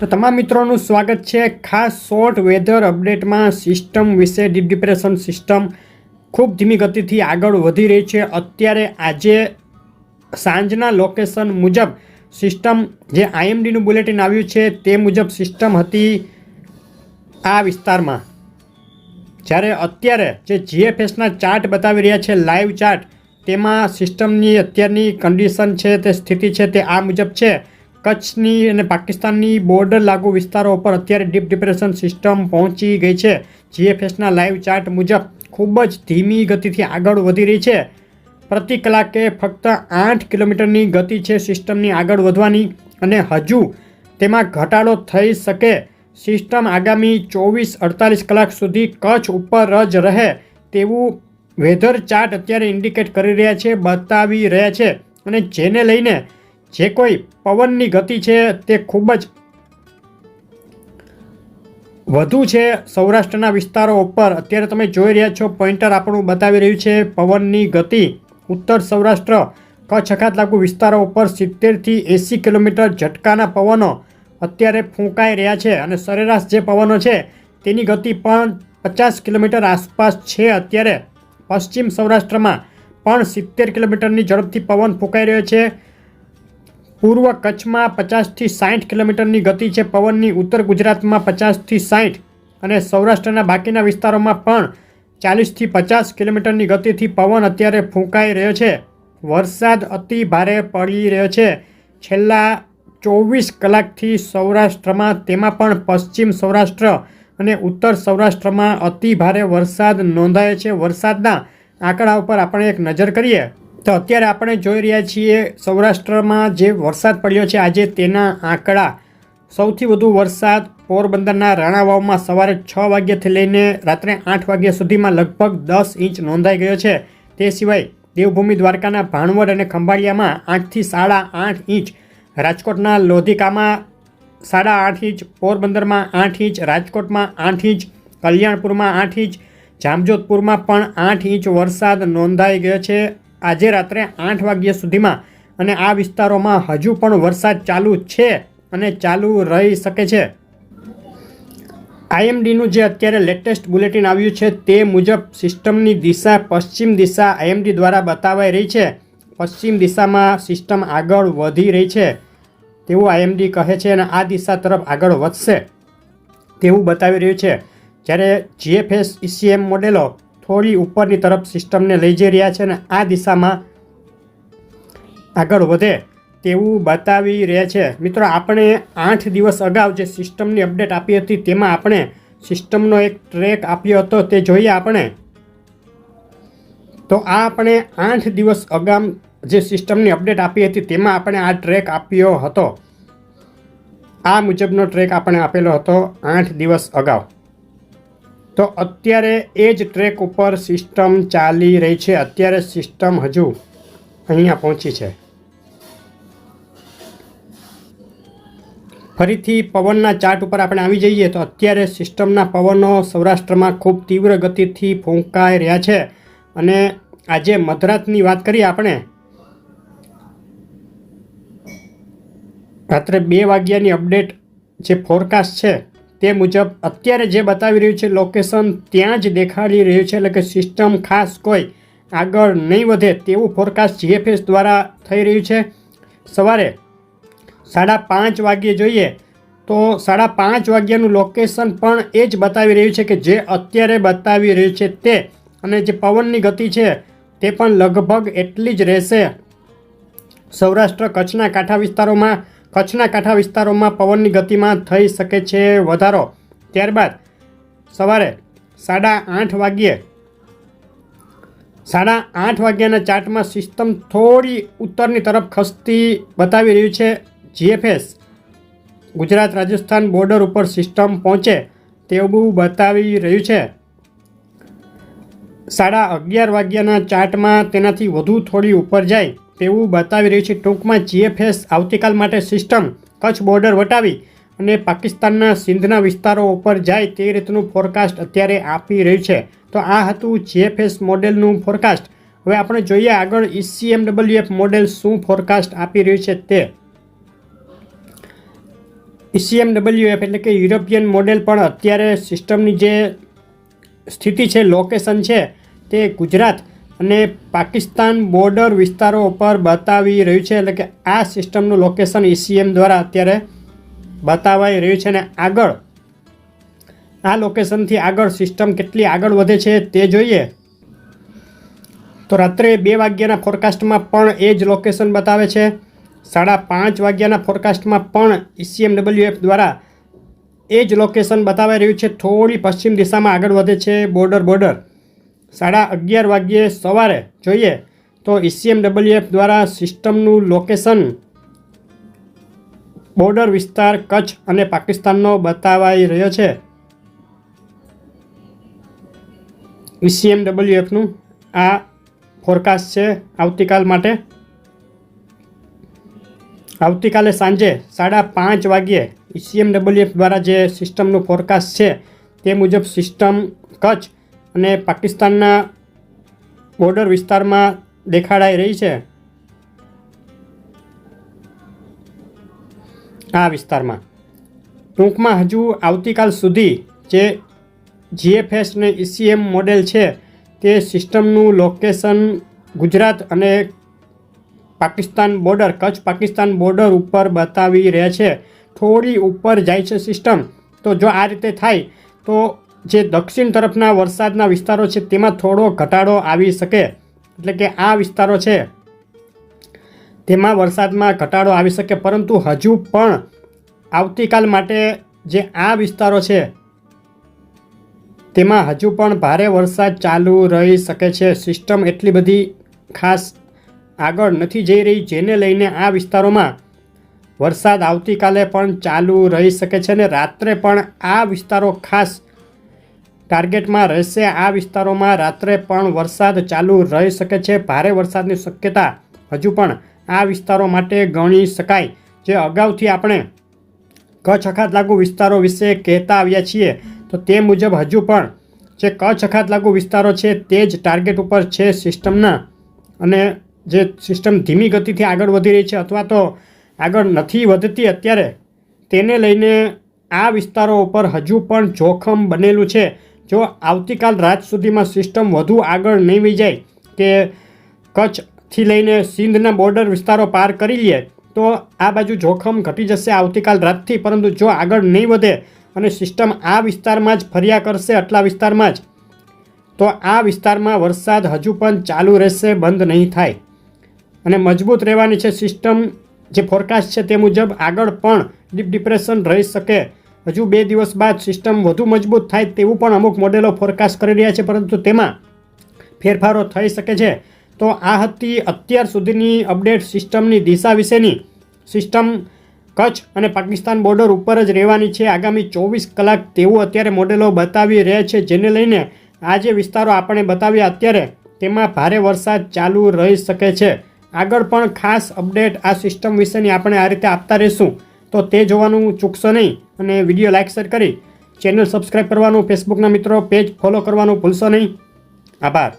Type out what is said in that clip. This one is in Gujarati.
તો તમામ મિત્રોનું સ્વાગત છે. ખાસ શોર્ટ વેધર અપડેટમાં સિસ્ટમ વિશે ડીપ ડિપ્રેશન સિસ્ટમ ખૂબ ધીમી ગતિથી આગળ વધી રહી છે. અત્યારે આજે સાંજના લોકેશન મુજબ સિસ્ટમ જે આઈએમડીનું બુલેટિન આવ્યું છે તે મુજબ સિસ્ટમ હતી આ વિસ્તારમાં. જ્યારે અત્યારે જે જીએફએસના ચાર્ટ બતાવી રહ્યા છે લાઈવ ચાર્ટ તેમાં સિસ્ટમની અત્યારની કન્ડિશન છે, તે સ્થિતિ છે, તે આ મુજબ છે. કચ્છની અને પાકિસ્તાનની બોર્ડર લાગુ વિસ્તારો ઉપર અત્યારે ડીપ ડિપ્રેશન સિસ્ટમ પહોંચી ગઈ છે. જીએફએસના લાઈવ ચાર્ટ મુજબ ખૂબ જ ધીમી ગતિથી આગળ વધી રહી છે. પ્રતિ કલાકે ફક્ત આઠ કિલોમીટરની ગતિ છે સિસ્ટમની આગળ વધવાની અને હજુ તેમાં ઘટાડો થઈ શકે. સિસ્ટમ આગામી ચોવીસ અડતાલીસ કલાક સુધી કચ્છ ઉપર જ રહે તેવું વેધર ચાર્ટ અત્યારે ઇન્ડિકેટ કરી રહ્યા છે, બતાવી રહ્યા છે. અને જેને લઈને જે કોઈ પવનની ગતિ છે તે ખૂબ જ વધુ છે સૌરાષ્ટ્રના વિસ્તારો ઉપર. અત્યારે તમે જોઈ રહ્યા છો, પોઈન્ટર આપણું બતાવી રહ્યું છે, પવનની ગતિ ઉત્તર સૌરાષ્ટ્ર કચ્છ અખાત લાગુ વિસ્તારો ઉપર સિત્તેરથી એંસી કિલોમીટર ઝટકાના પવનો અત્યારે ફૂંકાઈ રહ્યા છે અને સરેરાશ જે પવનો છે તેની ગતિ પણ પચાસ કિલોમીટર આસપાસ છે. અત્યારે પશ્ચિમ સૌરાષ્ટ્રમાં પણ સિત્તેર કિલોમીટરની ઝડપથી પવન ફૂંકાઈ રહ્યો છે. પૂર્વ કચ્છમાં પચાસથી સાઠ કિલોમીટરની ગતિ છે. પવનની ઉત્તર ગુજરાતમાં પચાસથી સાઠ અને સૌરાષ્ટ્રના બાકીના વિસ્તારોમાં પણ ચાલીસથી પચાસ કિલોમીટરની ગતિથી પવન અત્યારે ફૂંકાઈ રહ્યો છે. વરસાદ અતિ ભારે પડી રહ્યો છે. છેલ્લા ચોવીસ કલાકથી સૌરાષ્ટ્રમાં, તેમાં પણ પશ્ચિમ સૌરાષ્ટ્ર અને ઉત્તર સૌરાષ્ટ્રમાં અતિ ભારે વરસાદ નોંધાયો છે. વરસાદના આંકડા ઉપર આપણે એક નજર કરીએ. તો અત્યારે આપણે જોઈ રહ્યા છીએ સૌરાષ્ટ્રમાં જે વરસાદ પડ્યો છે, આજે તેના આંકડા સૌથી વધુ વરસાદ પોરબંદરના રાણાવાવમાં સવારે છ વાગ્યાથી લઈને રાત્રે આઠ વાગ્યા સુધીમાં લગભગ દસ ઇંચ નોંધાઈ ગયો છે. તે સિવાય દેવભૂમિ દ્વારકાના ભાણવડ અને ખંભાળિયામાં આઠથી સાડા આઠ ઇંચ, રાજકોટના લોધિકામાં સાડા આઠ ઇંચ, પોરબંદરમાં આઠ ઇંચ, રાજકોટમાં આઠ ઇંચ, કલ્યાણપુરમાં આઠ ઇંચ, જામજોધપુરમાં પણ આઠ ઇંચ વરસાદ નોંધાઈ ગયો છે. આજે રાત્રે આઠ વાગ્યા સુધીમાં અને આ વિસ્તારોમાં હજુ પણ વરસાદ ચાલુ છે અને ચાલુ રહી શકે છે. આઈએમડીનું જે અત્યારે લેટેસ્ટ બુલેટિન આવ્યું છે તે મુજબ સિસ્ટમની દિશા પશ્ચિમ દિશા આઈએમડી દ્વારા બતાવાઈ રહી છે. પશ્ચિમ દિશામાં સિસ્ટમ આગળ વધી રહી છે. તેવું આઈએમડી કહે છે અને આ દિશા તરફ આગળ વધશે તેવું બતાવી રહ્યું છે. જ્યારે જીએફએસ ઇસીએમ મોડેલો થોડી ઉપરની તરફ સિસ્ટમને લઈ જઈ રહ્યા છે અને આ દિશામાં આગળ વધે તેવું બતાવી રહ્યા છે. મિત્રો, આપણે આઠ દિવસ અગાઉ જે સિસ્ટમની અપડેટ આપી હતી તેમાં આપણે સિસ્ટમનો એક ટ્રેક આપ્યો હતો, તે જોઈએ આપણે. તો આ આપણે આઠ દિવસ અગાઉ જે સિસ્ટમની અપડેટ આપી હતી તેમાં આપણે આ ટ્રેક આપ્યો હતો. આ મુજબનો ટ્રેક આપણે આપેલો હતો આઠ દિવસ અગાઉ. તો અત્યારે એ જ ટ્રેક ઉપર સિસ્ટમ ચાલી રહી છે. અત્યારે સિસ્ટમ હજુ અહીંયા પહોંચી છે. ફરીથી પવનના ચાર્ટ ઉપર આપણે આવી જઈએ તો અત્યારે સિસ્ટમના પવનો સૌરાષ્ટ્રમાં ખૂબ તીવ્ર ગતિથી ફૂંકાઈ રહ્યા છે. અને આજે મધરાતની વાત કરીએ આપણે. રાત્રે બે વાગ્યાની અપડેટ જે ફોરકાસ્ટ છે તે મુજબ અત્યારે જે બતાવી રહ્યું છે લોકેશન ત્યાં જ દેખાડી રહ્યું છે, એટલે કે સિસ્ટમ ખાસ કોઈ આગળ નહીં વધે તેવું ફોરકાસ્ટ જીએફએસ દ્વારા થઈ રહ્યું છે. સવારે સાડા પાંચ વાગ્યે જોઈએ તો સાડા પાંચ વાગ્યાનું લોકેશન પણ એ જ બતાવી રહ્યું છે કે જે અત્યારે બતાવી રહ્યું છે તે. અને જે પવનની ગતિ છે તે પણ લગભગ એટલી જ રહેશે. સૌરાષ્ટ્ર, કચ્છના કાંઠા વિસ્તારોમાં કચ્છના કાંઠા વિસ્તારોમાં પવનની ગતિમાં થઈ શકે છે વધારો. ત્યારબાદ સવારે સાડા આઠ વાગ્યે, સાડા આઠ વાગ્યાના ચાર્ટમાં સિસ્ટમ થોડી ઉત્તરની તરફ ખસતી બતાવી રહ્યું છે. જીએફએસ ગુજરાત રાજસ્થાન બોર્ડર ઉપર સિસ્ટમ પહોંચે તેવું બતાવી રહ્યું છે. સાડા અગિયાર વાગ્યાના ચાર્ટમાં તેનાથી વધુ થોડી ઉપર જાય. તેવું બતાવી રહ્યું છે ટૂંકમાં જીએફએસ આવતીકાલ માટે સિસ્ટમ કચ્છ બોર્ડર વટાવી અને પાકિસ્તાનના સિંધના વિસ્તારો ઉપર જાય તે રીતનું ફોરકાસ્ટ અત્યારે આપી રહ્યું છે. તો આ હતું જીએફએસ મોડેલનું ફોરકાસ્ટ હવે આપણે જોઈએ આગળ ઇસીએમડબલ્યુએફ મોડેલ શું ફોરકાસ્ટ આપી રહ્યું છે તે. ઈસીએમડબલ્યુએફ એટલે કે યુરોપિયન મોડેલ પણ અત્યારે સિસ્ટમની જે સ્થિતિ છે લોકેશન છે તે ગુજરાત અને પાકિસ્તાન બોર્ડર વિસ્તારો ઉપર બતાવી રહ્યું છે એટલે કે આ સિસ્ટમનું લોકેશન ઈસીએમ દ્વારા અત્યારે બતાવાઈ રહ્યું છે અને આગળ આ લોકેશનથી આગળ સિસ્ટમ કેટલી આગળ વધે છે તે જોઈએ. તો રાત્રે બે વાગ્યાના ફોરકાસ્ટમાં પણ એ જ લોકેશન બતાવે છે. સાડા પાંચ વાગ્યાના ફોરકાસ્ટમાં પણ ઈસીએમ ડબલ્યુએફ દ્વારા એ જ લોકેશન બતાવાઈ રહ્યું છે. થોડી પશ્ચિમ દિશામાં આગળ વધે છે બોર્ડર બોર્ડર સાડા અગિયાર વાગ્યે સવારે જોઈએ તો ઈસીએમ ડબલ્યુએફ દ્વારા સિસ્ટમનું લોકેશન બોર્ડર વિસ્તાર, કચ્છ અને પાકિસ્તાનનો બતાવાઈ રહ્યો છે. ઈસીએમડબલ્યુએફનું આ ફોરકાસ્ટ છે આવતીકાલ માટે. આવતીકાલે સાંજે સાડા પાંચ વાગ્યે ઈસીએમડબલ્યુએફ દ્વારા જે સિસ્ટમનું ફોરકાસ્ટ છે તે મુજબ સિસ્ટમ કચ્છ અને પાકિસ્તાનના બોર્ડર વિસ્તારમાં દેખાડાઈ રહી છે. આ વિસ્તારમાં. ટૂંકમાં હજુ આવતીકાલ સુધી જે જીએફએસ ને ઈસીએમ મોડેલ છે, તે સિસ્ટમનું લોકેશન ગુજરાત અને પાકિસ્તાન બોર્ડર કચ્છ પાકિસ્તાન બોર્ડર ઉપર બતાવી રહ્યા છે. થોડી ઉપર જાય છે સિસ્ટમ. તો જો આ રીતે થાય, તો જે દક્ષિણ તરફના વરસાદના વિસ્તારો છે, તેમાં થોડો ઘટાડો આવી શકે. એટલે કે આ વિસ્તારો છે, તેમાં વરસાદમાં ઘટાડો આવી શકે. પરંતુ હજુ પણ આવતીકાલ માટે જે આ વિસ્તારો છે, તેમાં હજુ પણ ભારે વરસાદ ચાલુ રહી શકે છે. સિસ્ટમ એટલી બધી ખાસ આગળ નથી જઈ રહી, જેને લઈને આ વિસ્તારોમાં વરસાદ આવતીકાલે પણ ચાલુ રહી શકે છે અને રાત્રે પણ આ વિસ્તારો ખાસ ટાર્ગેટમાં રહેશે. આ વિસ્તારોમાં રાત્રે પણ વરસાદ ચાલુ રહી શકે છે. ભારે વરસાદની શક્યતા હજુ પણ આ વિસ્તારો માટે ગણી શકાય. જે અગાઉથી આપણે કચ્છ અખાત લાગુ વિસ્તારો વિશે કહેતા આવ્યા છીએ, તો તે મુજબ હજુ પણ જે કચ્છ અખાત લાગુ વિસ્તારો છે, તે જ ટાર્ગેટ ઉપર છે સિસ્ટમના. અને જે સિસ્ટમ ધીમી ગતિથી આગળ વધી રહી છે અથવા તો આગળ નથી વધતી અત્યારે, તેને લઈને આ વિસ્તારો ઉપર હજુ પણ જોખમ બનેલું છે. જો આવતીકાલ રાત સુધીમાં સિસ્ટમ વધુ આગળ નહીં જાય કે કચ્છથી લઈને સિંધના બોર્ડર વિસ્તારો પાર કરી લે, તો આ બાજુ જોખમ ઘટી જશે આવતીકાલ રાતથી. પરંતુ જો આગળ નહીં વધે અને સિસ્ટમ આ વિસ્તારમાં જ ફર્યા કરશે, આટલા વિસ્તારમાં જ, તો આ વિસ્તારમાં વરસાદ હજુ પણ ચાલુ રહેશે, બંધ નહીં થાય. અને મજબૂત રહેવાની છે સિસ્ટમ, જે ફોરકાસ્ટ છે તે મુજબ આગળ પણ ડીપ ડિપ્રેશન રહી શકે. હજુ બે દિવસ બાદ સિસ્ટમ વધુ મજબૂત થાય તેવું પણ અમુક મોડેલો ફોરકાસ્ટ કરી રહ્યા છે, પરંતુ તેમાં ફેરફારો થઈ શકે છે. તો આ હતી અત્યાર સુધીની અપડેટ સિસ્ટમની દિશા વિશેની. સિસ્ટમ કચ્છ અને પાકિસ્તાન બોર્ડર ઉપર જ રહેવાની છે. આગામી ચોવીસ કલાક તેવું અત્યારે મોડેલો બતાવી રહ્યા છે, જેને લઈને આ જે વિસ્તારો આપણે બતાવ્યા અત્યારે, તેમાં ભારે વરસાદ ચાલુ રહી શકે છે. આગળ પણ ખાસ અપડેટ આ સિસ્ટમ વિશેની આપણે આ રીતે આપતા રહીશું. તો તે જોવાનું ચૂકશો નહીં અને વીડિયો લાઇક શેર કરી. ચેનલ સબસ્ક્રાઈબ કરવાનું, ફેસબુકના મિત્રો, પેજ ફોલો કરવાનું ભૂલશો નહીં. આભાર.